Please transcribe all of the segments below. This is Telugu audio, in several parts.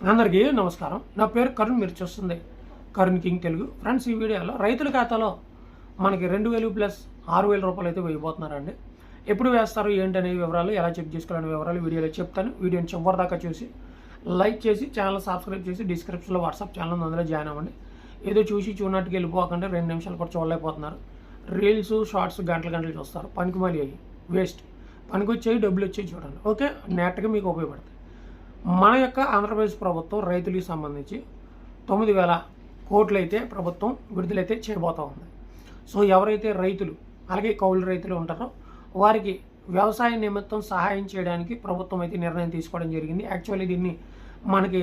అందరికీ నమస్కారం. నా పేరు కరుణ్ మీరు చూస్తుంది కరుణ్ కింగ్ తెలుగు. ఫ్రెండ్స్ ఈ వీడియోలో రైతుల ఖాతాలో మనకి రెండు వేలు ప్లస్ ఆరు వేల రూపాయలు అయితే వేయబోతున్నారండి. ఎప్పుడు వేస్తారు ఏంటనే వివరాలు ఎలా చెక్ చేసుకోవాలనే వివరాలు వీడియోలో చెప్తాను. వీడియోని చివరి దాకా చూసి లైక్ చేసి ఛానల్ సబ్స్క్రైబ్ చేసి డిస్క్రిప్షన్లో వాట్సాప్ ఛానల్ అందులో జాయిన్ అవ్వండి. ఏదో చూసి చూడనట్టుగా వెళ్ళిపోకుండా రెండు నిమిషాలు కూడా చూడలేకపోతున్నారు. రీల్స్ షార్ట్స్ గంటలు గంటలు చూస్తారు. పనికి మళ్ళీ అయ్యి వేస్ట్. పనికి వచ్చేవి డబ్బులు వచ్చేవి చూడండి. ఓకే? నెట్గా మీకు ఉపయోగపడతాయి. మన యొక్క ఆంధ్రప్రదేశ్ ప్రభుత్వం రైతులకు సంబంధించి తొమ్మిది వేల కోట్లు అయితే ప్రభుత్వం విడుదలైతే చేయబోతూ ఉంది. సో ఎవరైతే రైతులు అలాగే కౌలు రైతులు ఉంటారో వారికి వ్యవసాయ నిమిత్తం సహాయం చేయడానికి ప్రభుత్వం అయితే నిర్ణయం తీసుకోవడం జరిగింది. యాక్చువల్లీ దీన్ని మనకి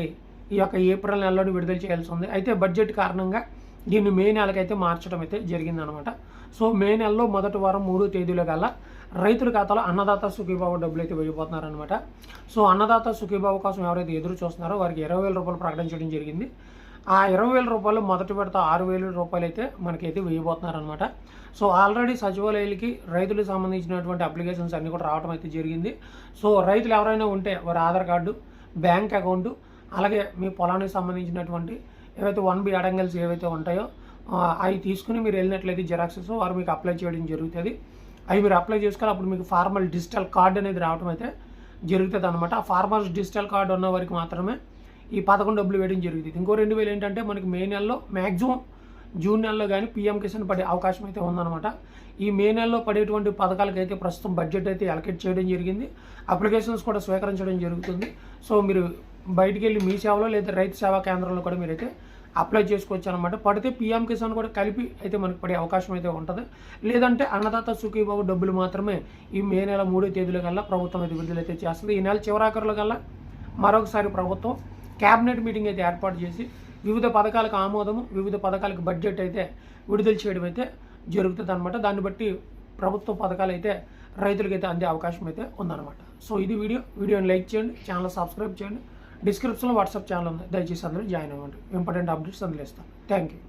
ఈ యొక్క ఏప్రిల్ నెలలో విడుదల చేయాల్సి ఉంది. అయితే బడ్జెట్ కారణంగా దీన్ని మే నెలకైతే మార్చడం అయితే జరిగిందనమాట. సో మే నెలలో మొదటి వారం మూడో తేదీలో కల్లా రైతుల ఖాతాలో అన్నదాత సుఖీబాబు డబ్బులు అయితే వెళ్ళిపోతున్నారనమాట సో అన్నదాత సుఖీబాబు కోసం ఎవరైతే ఎదురు చూస్తున్నారో వారికి ఇరవై వేల రూపాయలు ప్రకటించడం జరిగింది. ఆ ఇరవై వేల రూపాయలు మొదటి విడత ఆరు వేల రూపాయలు అయితే మనకైతే వేయబోతున్నారనమాట సో ఆల్రెడీ సచివాలయాలకి రైతులకు సంబంధించినటువంటి అప్లికేషన్స్ అన్నీ కూడా రావడం అయితే జరిగింది. సో రైతులు ఎవరైనా ఉంటే వారి ఆధార్ కార్డు బ్యాంక్ అకౌంటు అలాగే మీ పొలానికి సంబంధించినటువంటి ఏవైతే వన్ బి అడంగల్స్ ఏవైతే ఉంటాయో అవి తీసుకుని మీరు వెళ్ళినట్లయితే జిరాక్సెస్ వారు మీకు అప్లై చేయడం జరుగుతుంది. అవి మీరు అప్లై చేసుకోవాలి. అప్పుడు మీకు ఫార్మల్ డిజిటల్ కార్డు అనేది రావడం అయితే జరుగుతుంది అనమాట ఆ ఫార్మల్ డిజిటల్ కార్డు ఉన్న వారికి మాత్రమే ఈ పదకొండు డబ్బులు వేయడం జరుగుతుంది. ఇంకో రెండు వేలు ఏంటంటే మనకి మే నెలలో మ్యాక్సిమం జూన్ నెలలో కానీ పిఎం కిసాన్ పడే అవకాశం అయితే ఉందన్నమాట. ఈ మే నెలలో పడేటువంటి పథకాలకు అయితే ప్రస్తుతం బడ్జెట్ అయితే అలకేట్ చేయడం జరిగింది. అప్లికేషన్స్ కూడా స్వీకరించడం జరుగుతుంది. సో మీరు బయటికి వెళ్ళి మీ సేవలో లేదా రైతు సేవా కేంద్రంలో కూడా మీరైతే అప్లై చేసుకోవచ్చు అనమాట పడితే పిఎం కిసాన్ కూడా కలిపి అయితే మనకు పడే అవకాశం అయితే ఉంటుంది. లేదంటే అన్నదాత సుఖీబాబు డబ్బులు మాత్రమే ఈ మే నెల మూడో తేదీల కల్లా ప్రభుత్వం అయితే విడుదలైతే చేస్తుంది. ఈ నెల చివరాఖరుల కల్లా మరొకసారి ప్రభుత్వం క్యాబినెట్ మీటింగ్ అయితే ఏర్పాటు చేసి వివిధ పథకాలకు ఆమోదము వివిధ పథకాలకు బడ్జెట్ అయితే విడుదల చేయడం అయితే జరుగుతుంది అనమాట దాన్ని బట్టి ప్రభుత్వ పథకాలు అయితే రైతులకైతే అందే అవకాశం అయితే ఉందన్నమాట సో ఇది వీడియో. వీడియోని లైక్ చేయండి. ఛానల్ సబ్స్క్రైబ్ చేయండి. డిస్క్రిప్షన్లో వాట్సాప్ ఛానల్ ఉంది. దయచేసి అందరూ జాయిన్ అవ్వండి. ఇంపార్టెంట్ అప్డేట్స్ అందులో ఇస్తాను థ్యాంక్ యూ.